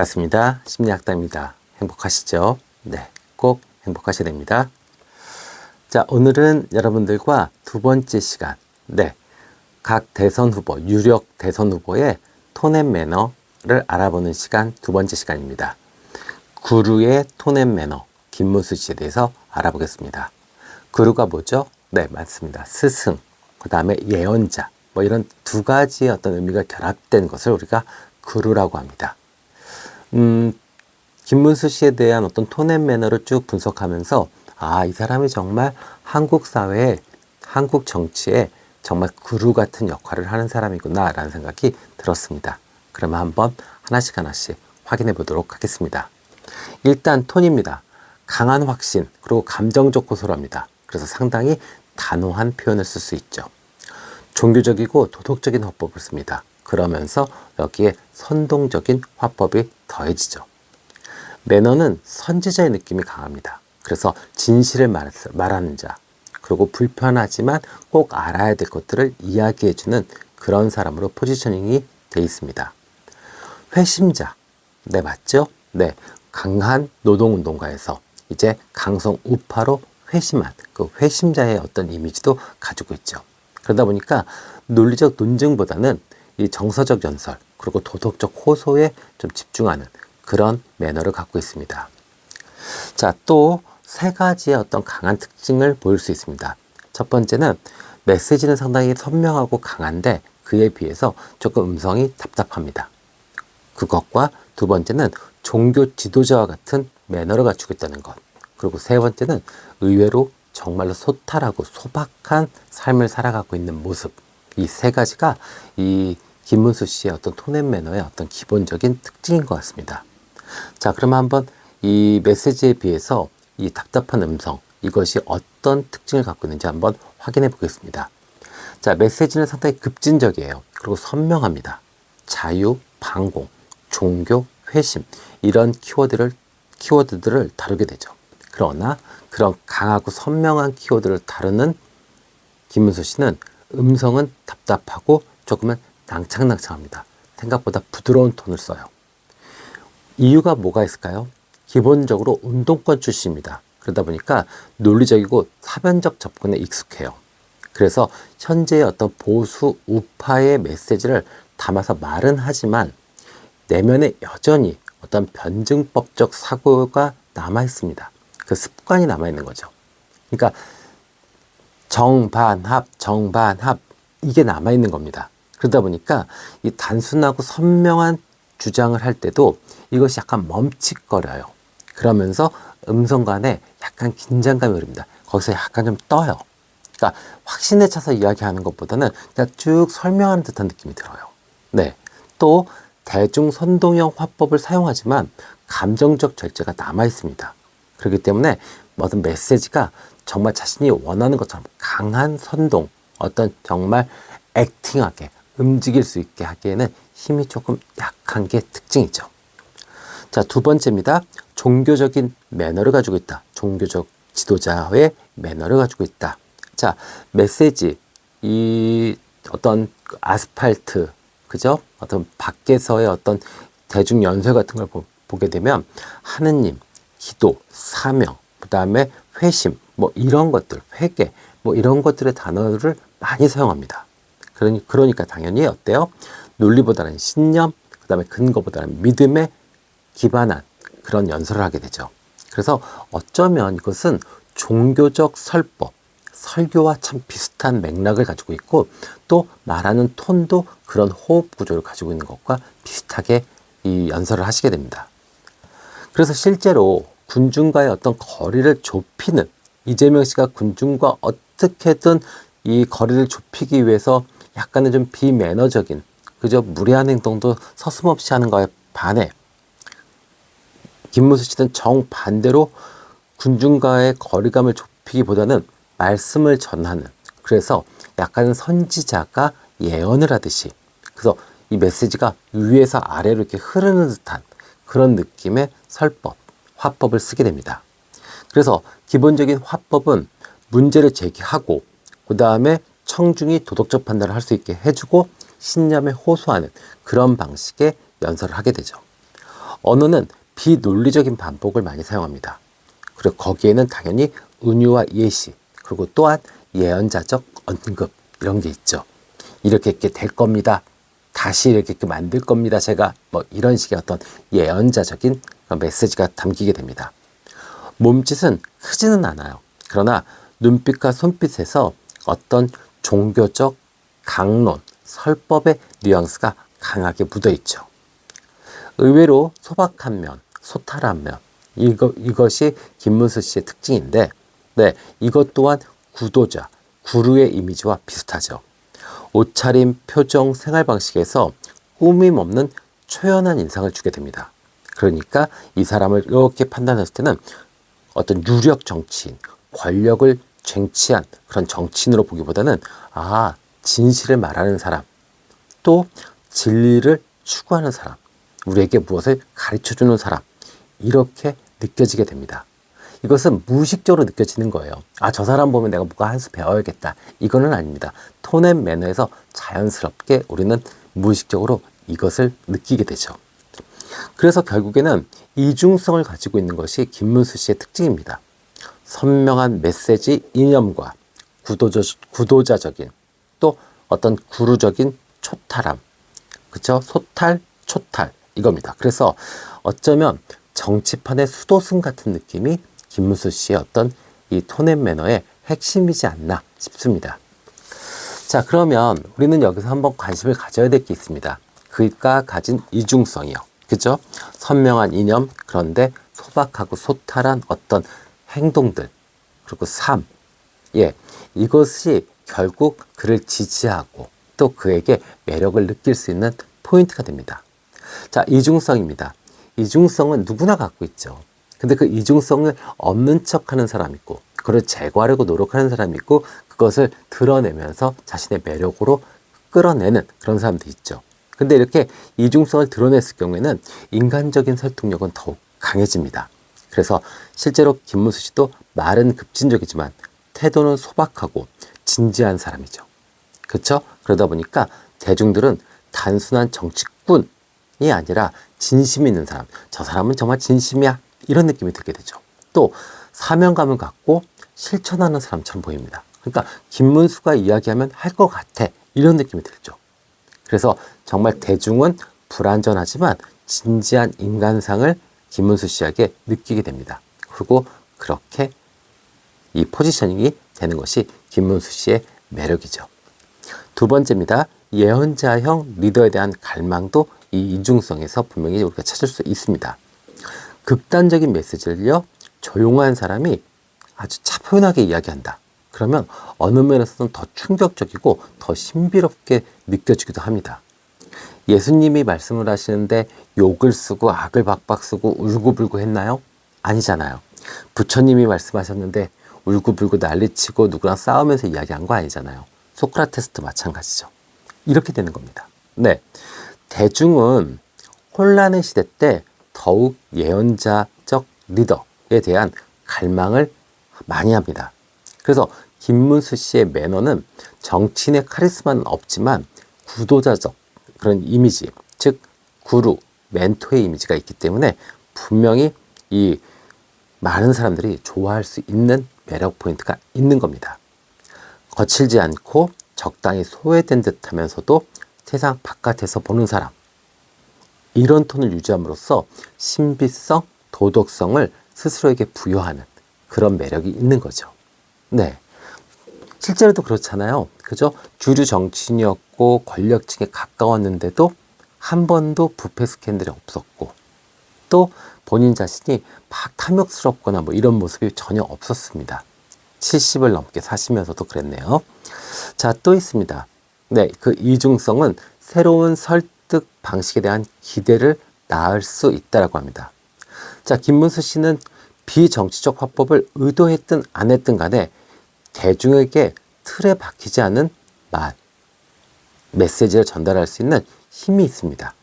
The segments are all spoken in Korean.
반갑습니다. 심리학다입니다. 행복하시죠? 네, 꼭 행복하셔야 됩니다. 자, 오늘은 여러분들과 두 번째 시간, 네, 각 대선 후보, 유력 대선 후보의 톤 앤 매너를 알아보는 시간 두 번째 시간입니다. 구루의 톤 앤 매너, 김문수 씨에 대해서 알아보겠습니다. 구루가 뭐죠? 네, 맞습니다. 스승, 그 다음에 예언자, 뭐 이런 두 가지의 어떤 의미가 결합된 것을 우리가 구루라고 합니다. 음, 김문수 씨에 대한 어떤 톤앤 매너를 쭉 분석하면서 아, 이 사람이 정말 한국 사회에, 한국 정치에 정말 구루 같은 역할을 하는 사람이구나 라는 생각이 들었습니다. 그러면 한번 하나씩 하나씩 확인해 보도록 하겠습니다. 일단 톤입니다. 강한 확신, 그리고 감정적 호소랍니다. 그래서 상당히 단호한 표현을 쓸 수 있죠. 종교적이고 도덕적인 화법을 씁니다. 그러면서 여기에 선동적인 화법이 더해지죠. 매너는 선지자의 느낌이 강합니다. 그래서 진실을 말하는 자, 그리고 불편하지만 꼭 알아야 될 것들을 이야기해주는 그런 사람으로 포지셔닝이 돼 있습니다. 회심자, 네 맞죠? 네, 강한 노동운동가에서 이제 강성 우파로 회심한 그 회심자의 어떤 이미지도 가지고 있죠. 그러다 보니까 논리적 논증보다는 이 정서적 연설 그리고 도덕적 호소에 좀 집중하는 그런 매너를 갖고 있습니다. 자, 또 세 가지의 어떤 강한 특징을 보일 수 있습니다. 첫 번째는 메시지는 상당히 선명하고 강한데 그에 비해서 조금 음성이 답답합니다. 그것과 두 번째는 종교 지도자와 같은 매너를 갖추고 있다는 것. 그리고 세 번째는 의외로 정말로 소탈하고 소박한 삶을 살아가고 있는 모습. 이 세 가지가 이 김문수 씨의 어떤 톤앤 매너의 어떤 기본적인 특징인 것 같습니다. 자, 그러면 한번 이 메시지에 비해서 이 답답한 음성, 이것이 어떤 특징을 갖고 있는지 한번 확인해 보겠습니다. 자, 메시지는 상당히 급진적이에요. 그리고 선명합니다. 자유, 방공, 종교, 회심, 이런 키워드를, 키워드들을 다루게 되죠. 그러나 그런 강하고 선명한 키워드를 다루는 김문수 씨는 음성은 답답하고 조금은 낭창낭창합니다. 생각보다 부드러운 톤을 써요. 이유가 뭐가 있을까요? 기본적으로 운동권 출신입니다. 그러다 보니까 논리적이고 사변적 접근에 익숙해요. 그래서 현재의 어떤 보수 우파의 메시지를 담아서 말은 하지만 내면에 여전히 어떤 변증법적 사고가 남아 있습니다. 그 습관이 남아 있는 거죠. 그러니까 정반합, 정반합 이게 남아 있는 겁니다. 그러다 보니까 이 단순하고 선명한 주장을 할 때도 이것이 약간 멈칫거려요. 그러면서 음성 간에 약간 긴장감이 오릅니다. 거기서 약간 좀 떠요. 그러니까 확신에 차서 이야기하는 것보다는 그냥 쭉 설명하는 듯한 느낌이 들어요. 네. 또 대중 선동형 화법을 사용하지만 감정적 절제가 남아 있습니다. 그렇기 때문에 모든 메시지가 정말 자신이 원하는 것처럼 강한 선동, 어떤 정말 액팅하게 움직일 수 있게 하기에는 힘이 조금 약한 게 특징이죠. 자, 두 번째입니다. 종교적인 매너를 가지고 있다. 종교적 지도자의 매너를 가지고 있다. 자, 메시지, 이 어떤 아스팔트, 그죠? 어떤 밖에서의 어떤 대중 연설 같은 걸 보, 보게 되면 하느님, 기도, 사명, 그 다음에 회심, 뭐 이런 것들, 회개, 뭐 이런 것들의 단어를 많이 사용합니다. 그러니, 그러니까 당연히 어때요? 논리보다는 신념, 그 다음에 근거보다는 믿음에 기반한 그런 연설을 하게 되죠. 그래서 어쩌면 이것은 종교적 설법, 설교와 참 비슷한 맥락을 가지고 있고 또 말하는 톤도 그런 호흡 구조를 가지고 있는 것과 비슷하게 이 연설을 하시게 됩니다. 그래서 실제로 군중과의 어떤 거리를 좁히는 이재명 씨가 군중과 어떻게든 이 거리를 좁히기 위해서 약간은 좀 비매너적인 그저 무례한 행동도 서슴없이 하는 거에 반해 김문수 씨는 정반대로 군중과의 거리감을 좁히기보다는 말씀을 전하는 그래서 약간은 선지자가 예언을 하듯이 그래서 이 메시지가 위에서 아래로 이렇게 흐르는 듯한 그런 느낌의 설법, 화법을 쓰게 됩니다. 그래서 기본적인 화법은 문제를 제기하고 그 다음에 청중이 도덕적 판단을 할 수 있게 해주고 신념에 호소하는 그런 방식의 연설을 하게 되죠. 언어는 비논리적인 반복을 많이 사용합니다. 그리고 거기에는 당연히 은유와 예시, 그리고 또한 예언자적 언급 이런 게 있죠. 이렇게 이렇게 될 겁니다. 다시 이렇게, 이렇게 만들 겁니다. 제가 뭐 이런 식의 어떤 예언자적인 메시지가 담기게 됩니다. 몸짓은 크지는 않아요. 그러나 눈빛과 손빛에서 어떤 종교적 강론, 설법의 뉘앙스가 강하게 묻어 있죠. 의외로 소박한 면, 소탈한 면, 이거, 이것이 김문수 씨의 특징인데, 네, 이것 또한 구도자, 구루의 이미지와 비슷하죠. 옷차림, 표정, 생활 방식에서 꾸밈 없는 초연한 인상을 주게 됩니다. 그러니까 이 사람을 이렇게 판단했을 때는 어떤 유력 정치인, 권력을 쟁취한 그런 정치인으로 보기보다는 아, 진실을 말하는 사람, 또 진리를 추구하는 사람, 우리에게 무엇을 가르쳐 주는 사람, 이렇게 느껴지게 됩니다. 이것은 무의식적으로 느껴지는 거예요. 아, 저 사람 보면 내가 뭐가 한 수 배워야겠다. 이거는 아닙니다. 톤 앤 매너에서 자연스럽게 우리는 무의식적으로 이것을 느끼게 되죠. 그래서 결국에는 이중성을 가지고 있는 것이 김문수 씨의 특징입니다. 선명한 메시지 이념과 구도자, 구도자적인 또 어떤 구루적인 초탈함, 그쵸? 소탈, 초탈 이겁니다. 그래서 어쩌면 정치판의 수도승 같은 느낌이 김문수 씨의 어떤 이 톤앤 매너의 핵심이지 않나 싶습니다. 자, 그러면 우리는 여기서 한번 관심을 가져야 될 게 있습니다. 그가 가진 이중성이요. 그죠? 선명한 이념, 그런데 소박하고 소탈한 어떤 행동들, 그리고 삶. 예. 이것이 결국 그를 지지하고 또 그에게 매력을 느낄 수 있는 포인트가 됩니다. 자, 이중성입니다. 이중성은 누구나 갖고 있죠. 근데 그 이중성을 없는 척 하는 사람 있고, 그걸 제거하려고 노력하는 사람이 있고, 그것을 드러내면서 자신의 매력으로 끌어내는 그런 사람도 있죠. 근데 이렇게 이중성을 드러냈을 경우에는 인간적인 설득력은 더욱 강해집니다. 그래서 실제로 김문수 씨도 말은 급진적이지만 태도는 소박하고 진지한 사람이죠. 그렇죠? 그러다 보니까 대중들은 단순한 정치꾼이 아니라 진심 있는 사람, 저 사람은 정말 진심이야 이런 느낌이 들게 되죠. 또 사명감을 갖고 실천하는 사람처럼 보입니다. 그러니까 김문수가 이야기하면 할 것 같아 이런 느낌이 들죠. 그래서 정말 대중은 불완전하지만 진지한 인간상을 김문수 씨에게 느끼게 됩니다. 그리고 그렇게 이 포지셔닝이 되는 것이 김문수 씨의 매력이죠. 두 번째입니다. 예언자형 리더에 대한 갈망도 이 이중성에서 분명히 우리가 찾을 수 있습니다. 극단적인 메시지를요, 조용한 사람이 아주 차분하게 이야기한다. 그러면 어느 면에서는 더 충격적이고 더 신비롭게 느껴지기도 합니다. 예수님이 말씀을 하시는데 욕을 쓰고 악을 박박 쓰고 울고불고 했나요? 아니잖아요. 부처님이 말씀하셨는데 울고불고 난리치고 누구랑 싸우면서 이야기한 거 아니잖아요. 소크라테스도 마찬가지죠. 이렇게 되는 겁니다. 네. 대중은 혼란의 시대 때 더욱 예언자적 리더에 대한 갈망을 많이 합니다. 그래서 김문수 씨의 매너는 정치인의 카리스마는 없지만 구도자적 그런 이미지, 즉 구루, 멘토의 이미지가 있기 때문에 분명히 이 많은 사람들이 좋아할 수 있는 매력 포인트가 있는 겁니다. 거칠지 않고 적당히 소외된 듯 하면서도 세상 바깥에서 보는 사람. 이런 톤을 유지함으로써 신비성, 도덕성을 스스로에게 부여하는 그런 매력이 있는 거죠. 네. 실제로도 그렇잖아요. 그죠? 주류 정치인이었고 권력층에 가까웠는데도 한 번도 부패 스캔들이 없었고 또 본인 자신이 막 탐욕스럽거나 뭐 이런 모습이 전혀 없었습니다. 70을 넘게 사시면서도 그랬네요. 자, 또 있습니다. 네, 그 이중성은 새로운 설득 방식에 대한 기대를 낳을 수 있다라고 합니다. 자, 김문수 씨는 비정치적 화법을 의도했든 안 했든 간에 대중에게 틀에 박히지 않은 말, 메시지를 전달할 수 있는 힘이 있습니다.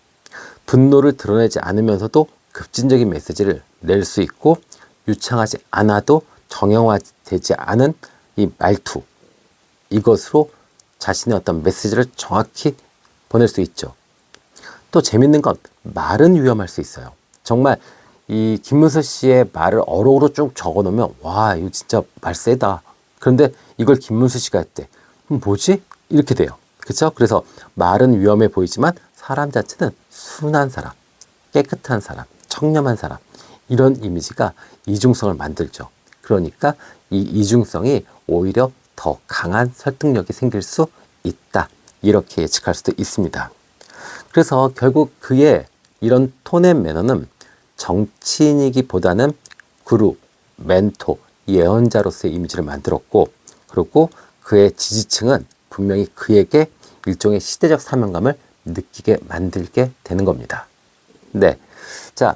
분노를 드러내지 않으면서도 급진적인 메시지를 낼 수 있고 유창하지 않아도 정형화되지 않은 이 말투 이것으로 자신의 어떤 메시지를 정확히 보낼 수 있죠. 또 재밌는 건 말은 위험할 수 있어요. 정말 이 김문수 씨의 말을 어록으로 쭉 적어 놓으면 와, 이거 진짜 말 세다. 그런데 이걸 김문수 씨가 했대. 그럼 뭐지? 이렇게 돼요. 그렇죠? 그래서 말은 위험해 보이지만 사람 자체는 순한 사람, 깨끗한 사람, 청렴한 사람 이런 이미지가 이중성을 만들죠. 그러니까 이 이중성이 오히려 더 강한 설득력이 생길 수 있다. 이렇게 예측할 수도 있습니다. 그래서 결국 그의 이런 톤의 매너는 정치인이기보다는 그룹, 멘토, 예언자로서의 이미지를 만들었고, 그리고 그의 지지층은 분명히 그에게 일종의 시대적 사명감을 느끼게 만들게 되는 겁니다. 네. 자,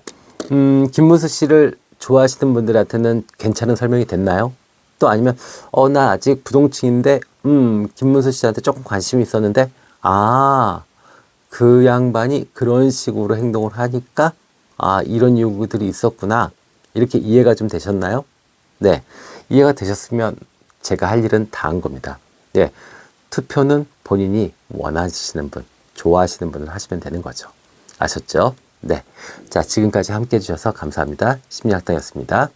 음, 김문수 씨를 좋아하시는 분들한테는 괜찮은 설명이 됐나요? 또 아니면, 어, 나 아직 부동층인데, 음, 김문수 씨한테 조금 관심이 있었는데, 아, 그 양반이 그런 식으로 행동을 하니까, 아, 이런 이유들이 있었구나. 이렇게 이해가 좀 되셨나요? 네. 이해가 되셨으면 제가 할 일은 다 한 겁니다. 네. 투표는 본인이 원하시는 분, 좋아하시는 분을 하시면 되는 거죠. 아셨죠? 네. 자, 지금까지 함께 해주셔서 감사합니다. 심리학당이었습니다.